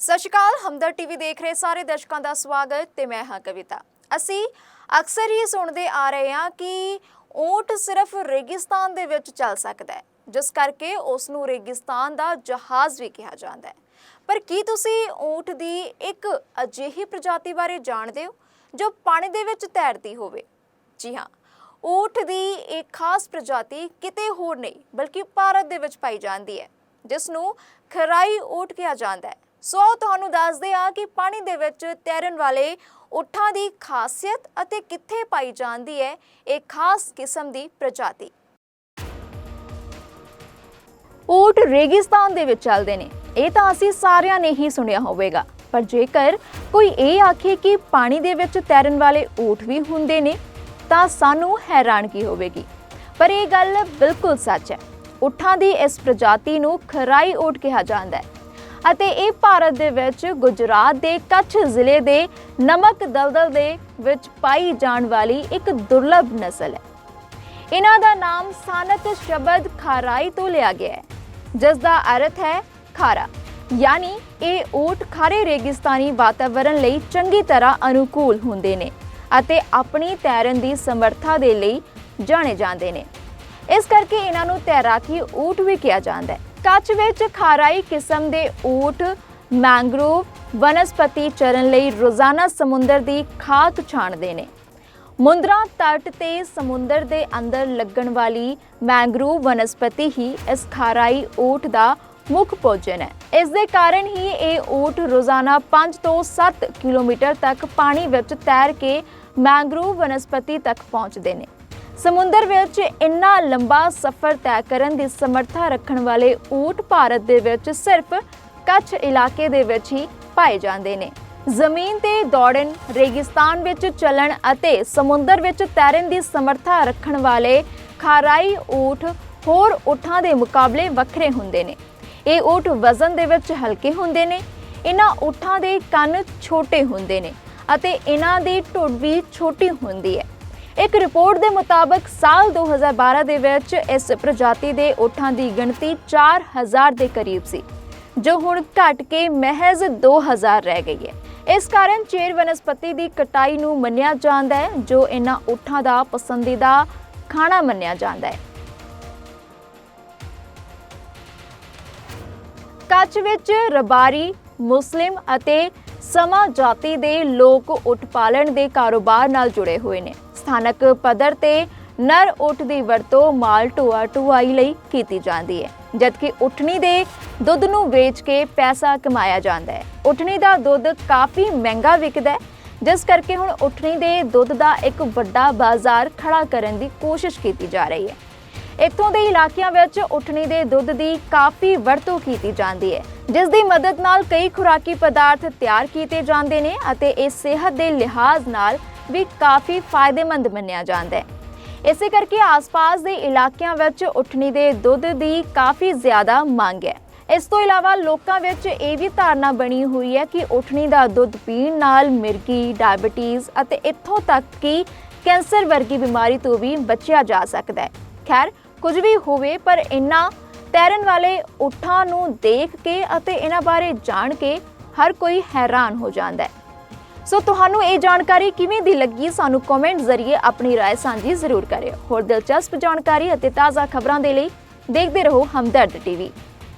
ਸਤਿ ਸ਼੍ਰੀ ਅਕਾਲ, ਹਮਦਰ ਟੀਵੀ ਦੇਖ ਰਹੇ ਸਾਰੇ ਦਰਸ਼ਕਾਂ ਦਾ ਸਵਾਗਤ ਤੇ ਮੈਂ ਹਾਂ ਕਵਿਤਾ। ਅਸੀਂ ਅਕਸਰ ਹੀ ਸੁਣਦੇ ਆ ਰਹੇ ਹਾਂ ਕਿ ਊਂਟ ਸਿਰਫ ਰੇਗਿਸਤਾਨ ਦੇ ਵਿੱਚ ਚੱਲ ਸਕਦਾ ਹੈ, ਜਿਸ ਕਰਕੇ ਉਸ ਨੂੰ ਰੇਗਿਸਤਾਨ ਦਾ ਜਹਾਜ਼ ਵੀ ਕਿਹਾ ਜਾਂਦਾ ਹੈ। ਪਰ ਕੀ ਤੁਸੀਂ ਊਂਟ ਦੀ ਇੱਕ ਅਜਿਹੀ ਪ੍ਰਜਾਤੀ ਬਾਰੇ ਜਾਣਦੇ ਹੋ, ਜੋ ਪਾਣੀ ਦੇ ਵਿੱਚ ਤੈਰਦੀ ਹੋਵੇ? ਜੀ ਹਾਂ ਊਠ ਦੀ ਇੱਕ ਖਾਸ ਪ੍ਰਜਾਤੀ ਕਿਤੇ ਹੋਰ ਨਹੀਂ, ਬਲਕਿ ਭਾਰਤ ਦੇ ਵਿੱਚ ਪਾਈ ਜਾਂਦੀ ਹੈ ਜਿਸ ਨੂੰ ਖਰਾਈ ਊਠ ਕਿਹਾ ਜਾਂਦਾ ਹੈ। ਸੋ ਤੁਹਾਨੂੰ ਦੱਸਦੇ ਆ ਕਿ ਪਾਣੀ ਦੇ ਵਿੱਚ ਤੈਰਨ ਵਾਲੇ ਊਠਾਂ ਦੀ ਖਾਸੀਅਤ ਅਤੇ ਕਿੱਥੇ ਪਾਈ ਜਾਂਦੀ ਹੈ, ਇਹ ਖਾਸ ਕਿਸਮ ਦੀ ਪ੍ਰਜਾਤੀ। ਊਠ ਰੇਗਿਸਤਾਨ ਦੇ ਵਿੱਚ ਚੱਲਦੇ ਨੇ। ਇਹ ਤਾਂ ਅਸੀਂ ਸਾਰਿਆਂ ਨੇ ਹੀ ਸੁਣਿਆ ਹੋਵੇਗਾ। ਪਰ ਜੇਕਰ ਕੋਈ ਇਹ ਆਖੇ ਕਿ ਪਾਣੀ ਦੇ ਵਿੱਚ ਤੈਰਨ ਵਾਲੇ ਊਠ ਵੀ ਹੁੰਦੇ ਨੇ, ਤਾਂ ਸਾਨੂੰ ਹੈਰਾਨਗੀ ਹੋਵੇਗੀ। ਪਰ ਇਹ ਗੱਲ ਬਿਲਕੁਲ ਸੱਚ ਹੈ। ਊਠਾਂ ਦੀ ਇਸ ਪ੍ਰਜਾਤੀ ਨੂੰ ਖਰਾਈ ਊਠ ਕਿਹਾ ਜਾਂਦਾ ਹੈ। ਅਤੇ ਇਹ ਭਾਰਤ ਦੇ ਵਿੱਚ ਗੁਜਰਾਤ ਦੇ ਕੱਛ ਜ਼ਿਲ੍ਹੇ ਦੇ ਨਮਕ ਦਲਦਲ ਦੇ ਵਿੱਚ ਪਾਈ ਜਾਣ ਵਾਲੀ ਇੱਕ ਦੁਰਲੱਭ ਨਸਲ ਹੈ। ਇਹਨਾਂ ਦਾ ਨਾਮ ਸਥਾਨਕ ਸ਼ਬਦ ਖਾਰਾਈ ਤੋਂ ਲਿਆ ਗਿਆ ਹੈ ਜਿਸ ਦਾ ਅਰਥ ਹੈ ਖਾਰਾ। ਯਾਨੀ ਇਹ ਊਠ ਖਾਰੇ ਰੇਗਿਸਤਾਨੀ ਵਾਤਾਵਰਣ ਲਈ ਚੰਗੀ ਤਰ੍ਹਾਂ ਅਨੁਕੂਲ ਹੁੰਦੇ ਨੇ ਅਤੇ ਆਪਣੀ ਤੈਰਨ ਦੀ ਸਮਰੱਥਾ ਦੇ ਲਈ ਜਾਣੇ ਜਾਂਦੇ ਨੇ। ਇਸ ਕਰਕੇ ਇਹਨਾਂ ਨੂੰ ਤੈਰਾਕੀ ਊਠ ਵੀ ਕਿਹਾ ਜਾਂਦਾ ਹੈ। ਕੱਚ ਵਿੱਚ ਖਾਰਾਈ ਕਿਸਮ ਦੇ ਊਠ ਮੈਂਗਰੋਵ ਵਨਸਪਤੀ ਚਰਨ ਲਈ ਰੋਜ਼ਾਨਾ ਸਮੁੰਦਰ ਦੀ ਖਾਕ ਛਾਣਦੇ ਨੇ। ਮੁੰਦਰਾ ਤੱਟ ਤੇ ਸਮੁੰਦਰ ਦੇ ਅੰਦਰ ਲੱਗਣ ਵਾਲੀ ਮੈਂਗਰੋਵ ਵਨਸਪਤੀ ਹੀ ਇਸ ਖਾਰਾਈ ਊਠ ਦਾ ਮੁੱਖ ਭੋਜਨ ਹੈ। ਇਸ ਦੇ ਕਾਰਨ ਹੀ ਇਹ ਊਠ ਰੋਜ਼ਾਨਾ 5 ਤੋਂ 7 ਕਿਲੋਮੀਟਰ ਤੱਕ ਪਾਣੀ ਵਿੱਚ ਤੈਰ ਕੇ ਮੈਂਗਰੋਵ ਵਨਸਪਤੀ ਤੱਕ ਪਹੁੰਚਦੇ ਨੇ। ਸਮੁੰਦਰ ਵਿੱਚ ਇੰਨਾ ਲੰਬਾ ਸਫ਼ਰ ਤੈਅ ਕਰਨ ਦੀ ਸਮਰੱਥਾ ਰੱਖਣ ਵਾਲੇ ਊਠ ਭਾਰਤ ਦੇ ਵਿੱਚ ਸਿਰਫ ਕੱਛ ਇਲਾਕੇ ਦੇ ਵਿੱਚ ਹੀ ਪਾਏ ਜਾਂਦੇ ਨੇ। ਜ਼ਮੀਨ ਤੇ ਦੌੜਨ, ਰੇਗਿਸਤਾਨ ਵਿੱਚ ਚੱਲਣ ਅਤੇ ਸਮੁੰਦਰ ਵਿੱਚ ਤੈਰਨ ਦੀ ਸਮਰੱਥਾ ਰੱਖਣ ਵਾਲੇ ਖਾਰਾਈ ਊਠ ਹੋਰ ਊਠਾਂ ਦੇ ਮੁਕਾਬਲੇ ਵੱਖਰੇ ਹੁੰਦੇ ਨੇ। ਇਹ ਊਠ ਵਜ਼ਨ ਦੇ ਵਿੱਚ ਹਲਕੇ ਹੁੰਦੇ ਨੇ ਇਹਨਾਂ ਊਠਾਂ ਦੇ ਕੰਨ ਛੋਟੇ ਹੁੰਦੇ ਨੇ ਅਤੇ ਇਹਨਾਂ ਦੀ ਢੁੱਡ ਵੀ ਛੋਟੀ ਹੁੰਦੀ ਹੈ। ਇੱਕ ਰਿਪੋਰਟ ਦੇ ਮੁਤਾਬਕ ਸਾਲ 2012 ਦੇ ਵਿੱਚ ਇਸ ਪ੍ਰਜਾਤੀ ਦੇ ਊਠਾਂ ਦੀ ਗਿਣਤੀ 4000 ਦੇ ਕਰੀਬ ਸੀ, ਜੋ ਹੁਣ ਘਟ ਕੇ ਮਹਿਜ਼ 2000 ਰਹਿ ਗਈ ਹੈ। ਇਸ ਕਾਰਨ ਚੇਰ ਵਨਸਪਤੀ ਦੀ ਕਟਾਈ ਨੂੰ ਮੰਨਿਆ ਜਾਂਦਾ ਹੈ, ਜੋ ਇਹਨਾਂ ਊਠਾਂ ਦਾ ਪਸੰਦੀਦਾ ਖਾਣਾ ਮੰਨਿਆ ਜਾਂਦਾ ਹੈ। ਕੱਚ ਵਿੱਚ ਰਬਾਰੀ, ਮੁਸਲਿਮ ਅਤੇ ਸਮਾ ਜਾਤੀ ਦੇ ਲੋਕ ਊਠ ਪਾਲਣ ਦੇ ਕਾਰੋਬਾਰ ਨਾਲ ਜੁੜੇ ਹੋਏ ਨੇ। ਸਥਾਨਕ ਪੱਧਰ ਤੇ ਨਰ ਊਠ ਦੀ ਵਰਤੋਂ ਮਾਲ ਢੋਆ ਢੁਆਈ ਲਈ ਕੀਤੀ ਜਾਂਦੀ ਹੈ, ਜਦਕਿ ਉਠਣੀ ਦੇ ਦੁੱਧ ਨੂੰ ਵੇਚ ਕੇ ਪੈਸਾ ਕਮਾਇਆ ਜਾਂਦਾ ਹੈ। ਉਠਣੀ ਦਾ ਦੁੱਧ ਕਾਫੀ ਮਹਿੰਗਾ ਵਿਕਦਾ ਹੈ, ਜਿਸ ਕਰਕੇ ਹੁਣ ਉਠਣੀ ਦੇ ਦੁੱਧ ਦਾ ਇੱਕ ਵੱਡਾ ਬਾਜ਼ਾਰ ਖੜਾ ਕਰਨ ਦੀ ਕੋਸ਼ਿਸ਼ ਕੀਤੀ ਜਾ ਰਹੀ ਹੈ। ਇੱਥੋਂ ਦੇ ਇਲਾਕਿਆਂ ਵਿੱਚ ਉਠਣੀ ਦੇ ਦੁੱਧ ਦੀ ਕਾਫੀ ਵਰਤੋਂ ਕੀਤੀ ਜਾਂਦੀ ਹੈ, ਜਿਸ ਦੀ ਮਦਦ ਨਾਲ ਕਈ ਖੁਰਾਕੀ ਪਦਾਰਥ ਤਿਆਰ ਕੀਤੇ ਜਾਂਦੇ ਨੇ ਅਤੇ ਇਹ ਸਿਹਤ ਦੇ ਲਿਹਾਜ਼ ਨਾਲ ਵੀ ਕਾਫੀ ਫਾਇਦੇਮੰਦ ਮੰਨਿਆ ਜਾਂਦਾ ਹੈ। ਇਸੇ ਕਰਕੇ ਆਸ-ਪਾਸ ਦੇ ਇਲਾਕਿਆਂ ਵਿੱਚ ਉਠਣੀ ਦੇ ਦੁੱਧ ਦੀ ਕਾਫੀ ਜ਼ਿਆਦਾ ਮੰਗ ਹੈ। ਇਸ ਤੋਂ ਇਲਾਵਾ ਲੋਕਾਂ ਵਿੱਚ ਇਹ ਵੀ ਧਾਰਨਾ ਬਣੀ ਹੋਈ ਹੈ ਕਿ ਉਠਣੀ ਦਾ ਦੁੱਧ ਪੀਣ ਨਾਲ ਮਿਰਗੀ, ਡਾਇਬੀਟੀਜ਼ ਅਤੇ ਇੱਥੋਂ ਤੱਕ ਕਿ ਕੈਂਸਰ ਵਰਗੀ ਬਿਮਾਰੀ ਤੋਂ ਵੀ ਬਚਿਆ ਜਾ ਸਕਦਾ ਹੈ। ਖੈਰ, ਕੁਝ ਵੀ ਹੋਵੇ, ਪਰ ਇਨ੍ਹਾਂ ਤੈਰਨ ਵਾਲੇ ਉਠਾਂ ਨੂੰ ਦੇਖ ਕੇ ਅਤੇ ਇਹਨਾਂ ਬਾਰੇ ਜਾਣ ਕੇ ਹਰ ਕੋਈ ਹੈਰਾਨ ਹੋ ਜਾਂਦਾ ਹੈ। ਸੋ ਤੁਹਾਨੂੰ ਇਹ ਜਾਣਕਾਰੀ ਕਿਵੇਂ ਦੀ ਲੱਗੀ ਸਾਨੂੰ ਕਮੈਂਟ ਜ਼ਰੀਏ ਆਪਣੀ رائے ਸਾਂਝੀ ਜ਼ਰੂਰ ਕਰਿਓ ਹੋਰ ਦਿਲਚਸਪ ਜਾਣਕਾਰੀ ਅਤੇ ਤਾਜ਼ਾ ਖਬਰਾਂ ਦੇ ਲਈ ਦੇਖਦੇ ਰਹੋ ਹਮਦਰਦ ਟੀਵੀ